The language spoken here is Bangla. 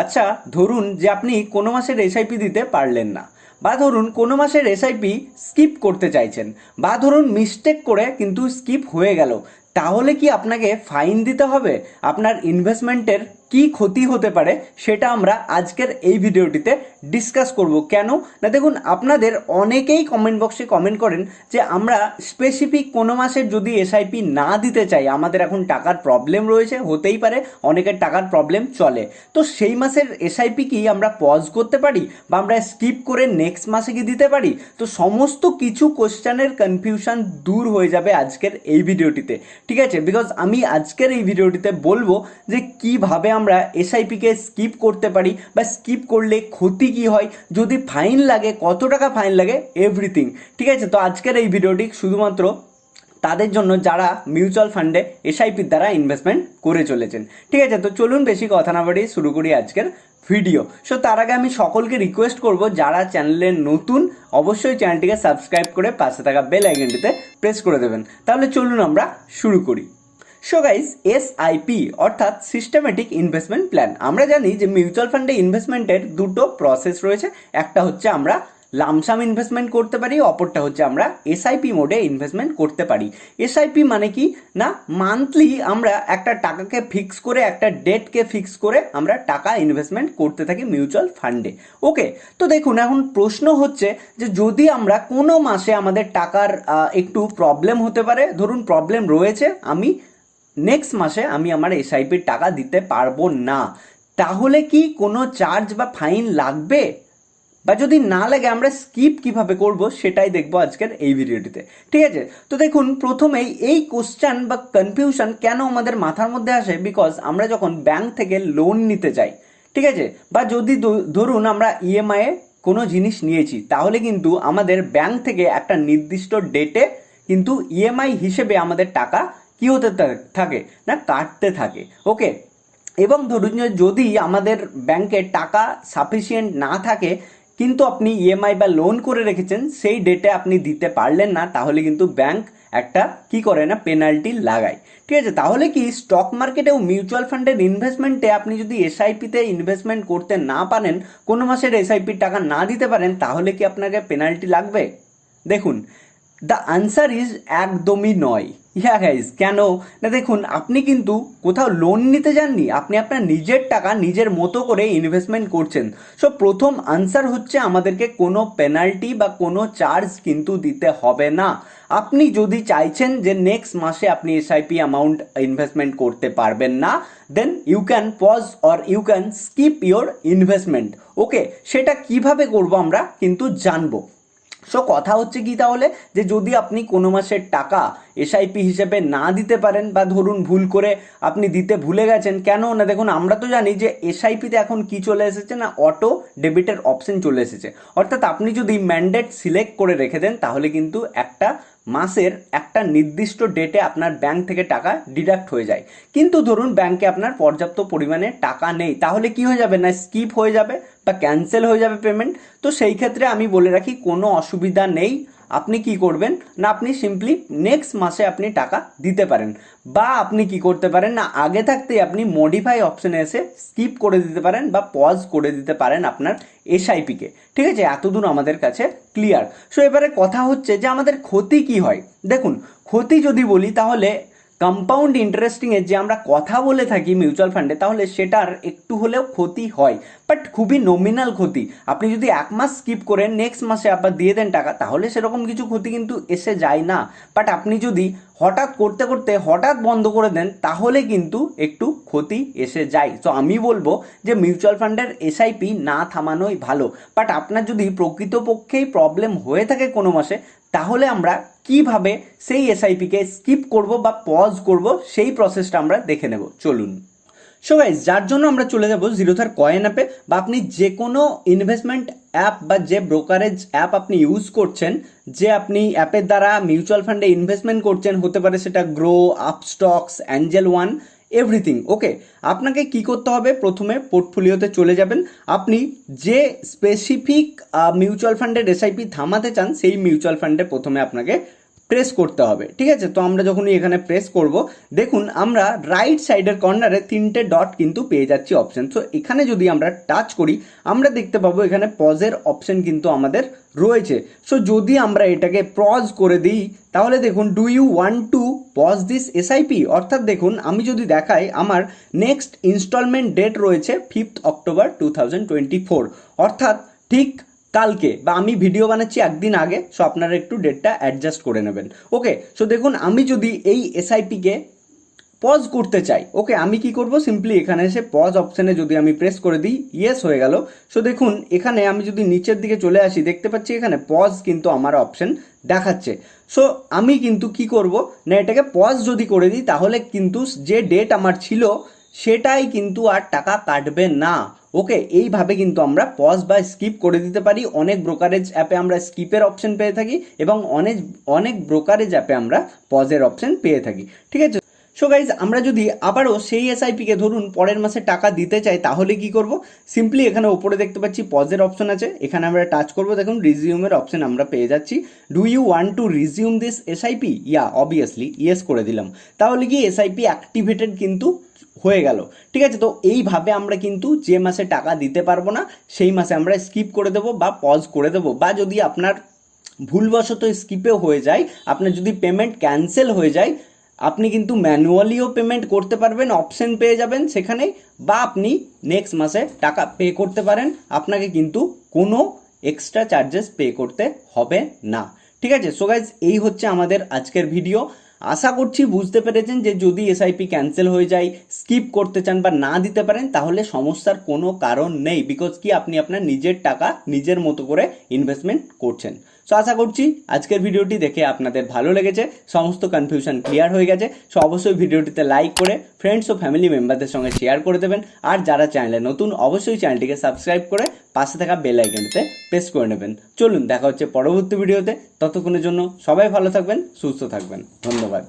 আচ্ছা ধরুন যে আপনি কোনো মাসের এসআইপি দিতে পারলেন না, বা ধরুন কোনো মাসের এসআইপি স্কিপ করতে চাইছেন, বা ধরুন মিস্টেক করে কিন্তু স্কিপ হয়ে গেল, তাহলে কি আপনাকে ফাইন দিতে হবে? আপনার ইনভেস্টমেন্টের কি ক্ষতি হতে পারে সেটা আমরা আজকের এই ভিডিওটিতে ডিসকাস করব। কেন? না, দেখুন, আপনাদের অনেকেই কমেন্ট বক্সে কমেন্ট করেন যে আমরা স্পেসিফিক কোনো মাসের যদি এসআইপি না দিতে চাই, আমাদের এখন টাকার প্রবলেম রয়েছে, হতেই পারে, অনেকের টাকার প্রবলেম চলে। তো সেই মাসের এসআইপি কি আমরা পজ করতে পারি বা আমরা স্কিপ করে নেক্সট মাসে কি দিতে পারি? তো সমস্ত কিছু কোশ্চেনের কনফিউশন দূর হয়ে যাবে আজকের এই ভিডিওটিতে। ঠিক আছে? বিকজ আমি আজকের এই ভিডিওটিতে বলব যে কীভাবে আমরা এসআইপিকে স্কিপ করতে পারি বা স্কিপ করলে ক্ষতি কি হয়? যদি ফাইন লাগে, কত টাকা ফাইন লাগে? এভরিথিং ঠিক আছে? তো আজকের এই ভিডিওটি শুধুমাত্র তাদের জন্য যারা মিউচুয়াল ফান্ডে এসআইপির দ্বারা ইনভেস্টমেন্ট করে চলেছেন। ঠিক আছে? তো চলুন বেশি কথা না বাড়িয়ে শুরু করি আজকের ভিডিও। সো তার আগে আমি সকলকে রিকোয়েস্ট করব, যারা চ্যানেলে নতুন, অবশ্যই চ্যানেলটিকে সাবস্ক্রাইব করে পাশে থাকা বেল আইকনটিতে প্রেস করে দেবেন। তাহলে চলুন আমরা শুরু করি। সো গাইস এসআইপি অর্থাৎ সিস্টেমেটিক ইনভেস্টমেন্ট প্ল্যান আমরা জানি যে মিউচুয়াল ফান্ডে ইনভেস্টমেন্টের দুটো প্রসেস রয়েছে। একটা হচ্ছে আমরা লামসাম ইনভেস্টমেন্ট করতে পারি, অপরটা হচ্ছে আমরা এসআইপি মোডে ইনভেস্টমেন্ট করতে পারি। এসআইপি মানে কি? না মান্থলি আমরা একটা টাকাকে ফিক্স করে, একটা ডেটকে ফিক্স করে আমরা টাকা ইনভেস্টমেন্ট করতে থাকি মিউচুয়াল ফান্ডে ওকে তো দেখুন, এখন প্রশ্ন হচ্ছে যে যদি আমরা কোনো মাসে আমাদের টাকার একটু প্রবলেম হতে পারে, ধরুন প্রবলেম রয়েছে, আমি নেক্সট মাসে আমি আমার এসআইপির টাকা দিতে পারব না। তাহলে কি কোনো চার্জ বা ফাইন লাগবে? বা যদি না লাগে, আমরা স্কিপ কীভাবে করব? সেটাই দেখব আজকের এই ভিডিওটিতে ঠিক আছে? তো দেখুন, প্রথমেই এই কোশ্চেন বা কনফিউশন কেন আমাদের মাথার মধ্যে আসে? বিকজ আমরা যখন ব্যাংক থেকে লোন নিতে যাই, ঠিক আছে? বা যদি ধরুন আমরা ইএমআই এ কোনো জিনিস নিয়েছি, তাহলে কিন্তু আমাদের ব্যাংক থেকে একটা নির্দিষ্ট ডেটে কিন্তু ইএমআই হিসেবে আমাদের টাকা কি হতে থাকে? না, কাটতে থাকে। ওকে এবং ধরুন যদি আমাদের ব্যাংকে টাকা সাফিসিয়েন্ট না থাকে, কিন্তু আপনি ইএমআই বা লোন করে রেখেছেন, সেই ডেটে আপনি দিতে পারলেন না, তাহলে কিন্তু ব্যাংক একটা কি করে না পেনাল্টি লাগায়। ঠিক আছে? তাহলে কি স্টক মার্কেটে ও মিউচুয়াল ফান্ডের ইনভেস্টমেন্টে আপনি যদি এসআইপিতে ইনভেস্টমেন্ট করতে না পারেন, কোনো মাসের এসআইপির টাকা না দিতে পারেন, তাহলে কি আপনাকে পেনাল্টি লাগবে? দেখুন দ্য আনসার ইজ একদমই নয়। ইয়া গাইজ কেন? না, দেখুন, আপনি কিন্তু কোথাও লোন নিতে যাননি, আপনি আপনার নিজের টাকা নিজের মতো করে ইনভেস্টমেন্ট করছেন। সো প্রথম আনসার হচ্ছে আমাদেরকে কোনো পেনাল্টি বা কোনো চার্জ কিন্তু দিতে হবে না। আপনি যদি চাইছেন যে নেক্সট মাসে আপনি এসআইপি অ্যামাউন্ট ইনভেস্টমেন্ট করতে পারবেন না then you can pause or you can skip your investment okay সেটা কীভাবে করব আমরা কিন্তু জানব। সো কথা হচ্ছে কি তাহলে? যে যদি আপনি কোনো মাসের টাকা এসআইপি হিসেবে না দিতে পারেন বা ধরুন ভুল করে আপনি দিতে ভুলে গেছেন, কেন? না, দেখুন, আমরা তো জানি যে এসআইপিতে এখন কি চলে এসেছে? না অটো ডেবিটের অপশন চলে এসেছে। অর্থাৎ আপনি যদি ম্যান্ডেট সিলেক্ট করে রেখে দেন, তাহলে কিন্তু একটা মাসের একটা নির্দিষ্ট ডেটে আপনার ব্যাংক থেকে টাকা ডিডাক্ট হয়ে যায়। কিন্তু ধরুন ব্যাংকে আপনার পর্যাপ্ত পরিমাণে টাকা নেই, তাহলে কি হয়ে যাবে? না স্কিপ হয়ে যাবে। বা ক্যান্সেল হয়ে যাবে পেমেন্ট তো সেই ক্ষেত্রে আমি বলে রাখি কোনো অসুবিধা নেই। আপনি কি করবেন? না, আপনি সিম্পলি নেক্সট মাসে আপনি টাকা দিতে পারেন। বা আপনি কি করতে পারেন? না, আগে থাকতেই আপনি মডিফাই অপশনে এসে স্কিপ করে দিতে পারেন বা পজ করে দিতে পারেন আপনার এসআইপিকে ঠিক আছে? এতদূর আমাদের কাছে ক্লিয়ার সো এবারে কথা হচ্ছে যে আমাদের ক্ষতি কি হয়? দেখুন, ক্ষতি যদি বলি তাহলে কম্পাউন্ড ইন্টারেস্টিংয়ের যে আমরা কথা বলে থাকি মিউচুয়াল ফান্ডে তাহলে সেটার একটু হলেও ক্ষতি হয়। বাট খুবই নমিনাল ক্ষতি। আপনি যদি এক মাস স্কিপ করে নেক্সট মাসে আবার দিয়ে দেন টাকা, তাহলে সেরকম কিছু ক্ষতি কিন্তু এসে যায় না। বাট আপনি যদি হঠাৎ করতে করতে হঠাৎ বন্ধ করে দেন, তাহলে কিন্তু একটু ক্ষতি এসে যায়। তো আমি বলব যে মিউচুয়াল ফান্ডের এসআইপি না থামানোই ভালো। বাট আপনার যদি প্রকৃতপক্ষেই প্রবলেম হয়ে থাকে কোনো মাসে তাহলে আমরা কীভাবে সেই এসআইপিকে স্কিপ করব বা পজ করব, সেই প্রসেসটা আমরা দেখে নেব। চলুন। সো যার জন্য আমরা চলে যাব জিরোথার কয়েন অ্যাপে বা আপনি যে কোনো ইনভেস্টমেন্ট অ্যাপ বা যে ব্রোকারেজ অ্যাপ আপনি ইউজ করছেন, যে আপনি অ্যাপের দ্বারা মিউচুয়াল ফান্ডে ইনভেস্টমেন্ট করছেন, হতে পারে সেটা Groww Upstox Angel One everything. Okay, আপনাকে কি করতে হবে? প্রথমে পোর্টফোলিওতে চলে যাবেন। আপনি যে স্পেসিফিক মিউচুয়াল ফান্ডের এসআইপি থামাতে চান, সেই মিউচুয়াল ফান্ডে প্রথমে আপনাকে প্রেস করতে হবে। ঠিক আছে? তো আমরা যখনই এখানে প্রেস করব, দেখুন, আমরা রাইট সাইডের কর্নারে তিনটে ডট কিন্তু পেয়ে যাচ্ছি অপশন তো এখানে যদি আমরা টাচ করি, আমরা দেখতে পাবো এখানে পজের অপশন কিন্তু আমাদের রয়েছে। সো যদি আমরা এটাকে পজ করে দিই, তাহলে দেখুন do you want to pause this SIP অর্থাৎ দেখুন, আমি যদি দেখাই, আমার নেক্সট ইনস্টলমেন্ট ডেট রয়েছে ফিফথ অক্টোবর টু অর্থাৎ ঠিক কালকে, বা আমি ভিডিও বানাচ্ছি একদিন আগে সো আপনারা একটু ডেটটা অ্যাডজাস্ট করে নেবেন। ওকে সো দেখুন, আমি যদি এই এসআইপিকে পজ করতে চাই। ওকে আমি কি করব? সিম্পলি এখানে এসে পজ অপশানে যদি আমি প্রেস করে দিই ইয়েস হয়ে গেল। সো দেখুন, এখানে আমি যদি নিচের দিকে চলে আসি, দেখতে পাচ্ছি এখানে পজ কিন্তু আমার অপশন দেখাচ্ছে। সো আমি কিন্তু কি করব? না, এটাকে পজ যদি করে দিই, তাহলে কিন্তু যে ডেট আমার ছিল, সেটাই কিন্তু আর টাকা কাটবে না। ওকে এইভাবে কিন্তু আমরা পজ বা স্কিপ করে দিতে পারি। অনেক ব্রোকারেজ অ্যাপে আমরা স্কিপের অপশন পেয়ে থাকি এবং অনেক অনেক ব্রোকারেজ অ্যাপে আমরা পজের অপশন পেয়ে থাকি। ঠিক আছে? সো গাইজ আমরা যদি আবারও সেই এসআইপিকে ধরুন পরের মাসে টাকা দিতে চাই, তাহলে কি করব? সিম্পলি এখানে ওপরে দেখতে পাচ্ছি পজের অপশন আছে। এখানে আমরা টাচ করব। দেখুন রিজিউমের অপশন আমরা পেয়ে যাচ্ছি। Do you want to resume this SIP yeah obviously yes করে দিলাম। তাহলে কি এসআইপি অ্যাক্টিভেটেড কিন্তু হয়ে গেল। ঠিক আছে, তো এইভাবে আমরা কিন্তু যে মাসে টাকা দিতে পারব না, সেই মাসে আমরা স্কিপ করে দেবো বা পজ করে দেবো। বা যদি আপনার ভুলবশত স্কিপেও হয়ে যায়, আপনার যদি পেমেন্ট ক্যান্সেল হয়ে যায় আপনি কিন্তু ম্যানুয়ালিও পেমেন্ট করতে পারবেন অপশন পেয়ে যাবেন সেখানে, বা আপনি নেক্সট মাসে টাকা পে করতে পারেন, আপনাকে কিন্তু কোনো এক্সট্রা চার্জেস পে করতে হবে না। ঠিক আছে? সো গাইজ এই হচ্ছে আমাদের আজকের ভিডিও আশা করছি বুঝতে পেরেছেন যে যদি এসআইপি ক্যান্সেল হয়ে যায় স্কিপ করতে চান বা না দিতে পারেন, তাহলে সমস্যার কোনো কারণ নেই। বিকজ কি? আপনি আপনার নিজের টাকা নিজের মতো করে ইনভেস্টমেন্ট করছেন। সো আশা করছি আজকের ভিডিওটি দেখে আপনাদের ভালো লেগেছে। সমস্ত কনফিউশন ক্লিয়ার হয়ে গেছে। সো অবশ্যই ভিডিওটিতে লাইক করে ফ্রেন্ডস ও ফ্যামিলি মেম্বারদের সঙ্গে শেয়ার করে দেবেন। আর যারা চ্যানেলে নতুন, অবশ্যই চ্যানেলটিকে সাবস্ক্রাইব করে পাশে থাকা বেল আইকনটিতে প্রেস করে নেবেন। চলুন, দেখা হচ্ছে পরবর্তী ভিডিওতে ততক্ষণের জন্য সবাই ভালো থাকবেন, সুস্থ থাকবেন। ধন্যবাদ।